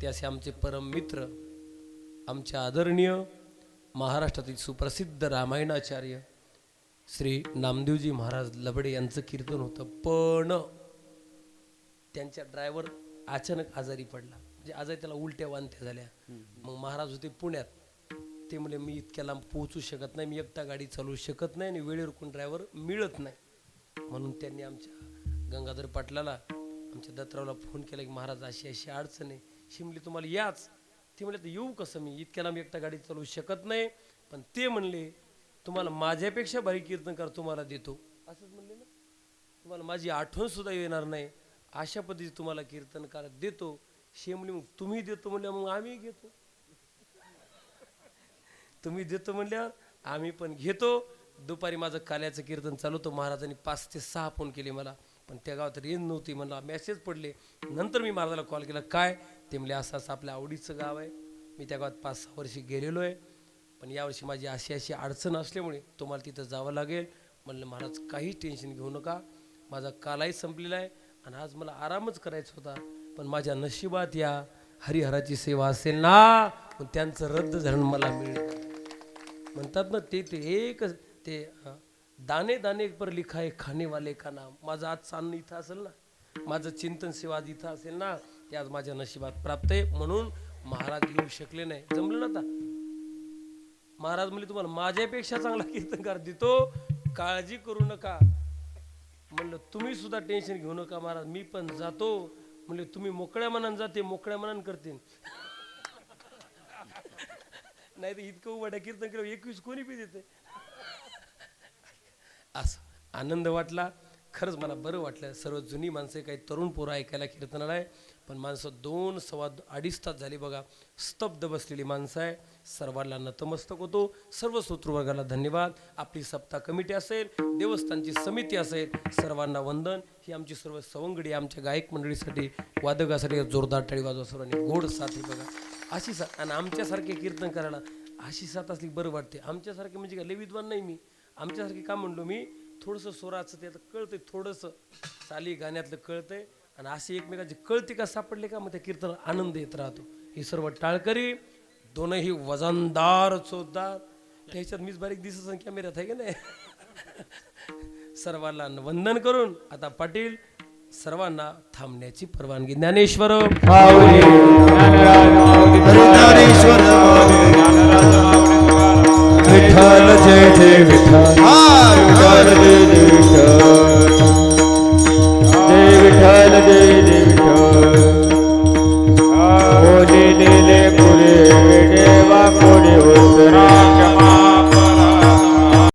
ते असे आमचे परम मित्र आमचे आदरणीय महाराष्ट्रातील सुप्रसिद्ध रामायणाचार्य श्री नामदेवजी महाराज लबडे यांचं कीर्तन होतं. पण त्यांच्या ड्रायव्हर अचानक आजारी पडला. म्हणजे आजारी त्याला उलट्या वांत्या झाल्या. मग महाराज होते पुण्यात. ते म्हणजे मी इतक्या लांब पोहोचू शकत नाही. मी एकटा गाडी चालवू शकत नाही आणि वेळेवर कोण ड्रायव्हर मिळत नाही. म्हणून त्यांनी आमच्या गंगाधर पाटलाला आमच्या दत्तरावला फोन केला की महाराज अशी अशी अडचण आहे. शिमली तुम्हाला याच. ते म्हणले तर येऊ कसं मी? इतक्या लांब एकटा गाडी चालवू शकत नाही. पण ते म्हणले तुम्हाला माझ्यापेक्षा भारी कीर्तनकार तुम्हाला देतो. असंच म्हणले ना. तुम्हाला माझी आठवण सुद्धा येणार नाही. अशा पद्धती तुम्हाला कीर्तनकार देतो. शिमली मग तुम्ही देतो म्हणल्या मग आम्ही घेतो. तुम्ही देतो म्हणल्यावर आम्ही पण घेतो. दुपारी माझं काल्याचं कीर्तन चालवतो महाराजांनी पाच ते सहा फोन केले मला. पण त्या गावात रेंज नव्हती मला मेसेज पडले. नंतर मी महाराजाला कॉल केला. काय? ते म्हणले असं असं आपल्या आवडीचं गाव आहे. मी त्या गावात पाच सहा वर्षी गेलेलो आहे. पण यावर्षी माझी अशी अशी अडचण असल्यामुळे तुम्हाला तिथं जावं लागेल. म्हणलं महाराज काही टेन्शन घेऊ नका. माझा कालाही संपलेला आहे आणि आज मला आरामच करायचा होता. पण माझ्या नशिबात या हरिहराची सेवा असेल ना पण त्यांचं रद्द झालं मला मिळेल. म्हणतात ना ते ते एक ते दाने दाने पर लिखा आहे खाणेवाले का नाम. माझं आज चांदणं इथं असेल ना. माझं चिंतन सेवा इथं असेल ना. ते आज माझ्या नशिबात प्राप्त आहे. म्हणून महाराज येऊ शकले नाही. जमलं ना आता महाराज म्हणले तुम्हाला माझ्यापेक्षा चांगला कीर्तनकार देतो. काळजी करू नका. म्हणलं तुम्ही सुद्धा टेन्शन घेऊ नका महाराज. मी पण जातो. म्हणले तुम्ही मोकळ्या मनानं जाते मोकळ्या मनानं करते नाही तर इतकं उभाट्या कीर्तन केलं एकवीस कोणी बी देते. असं आनंद वाटला. खरंच मला बरं वाटलं. सर्व जुनी माणसं काही तरुण पोरं ऐकायला कीर्तनाला आहे. पण माणसं दोन सव्वा अडीच तास झाली बघा स्तब्ध बसलेली माणसं आहे. सर्वांना नतमस्तक होतो. सर्व सूत्रवर्गाला धन्यवाद. आपली सप्ताह कमिटी असेल देवस्थानची समिती असेल सर्वांना वंदन. ही आमची सर्व सवंगडी आमच्या गायक मंडळीसाठी वादकासाठी जोरदार टाळी वाजवा सर्वांनी. गोड साथी बघा. अशी सा आणि आमच्यासारखे कीर्तन करायला अशी साथ असली बरं वाटते. आमच्यासारखे म्हणजे काय? लय विद्वान नाही मी. आमच्यासारखे का म्हणलो मी? थोडंसं स्वराचं ते आता कळतंय थोडंसं. चाली गाण्यातलं कळतंय. आणि असे एकमेकाचे कळते का सापडले का? मग त्या कीर्तनाला आनंद येत राहतो. ही सर्व टाळकरी दोनही वजनदार चोरदार त्याच्यात मीच बारीक दिसत कॅमेऱ्यात आहे की नाही? सर्वांना वंदन करून आता पाटील सर्वांना थांबण्याची परवानगी. ज्ञानेश्वर. विठ्ठल जय जय विठ्ठल.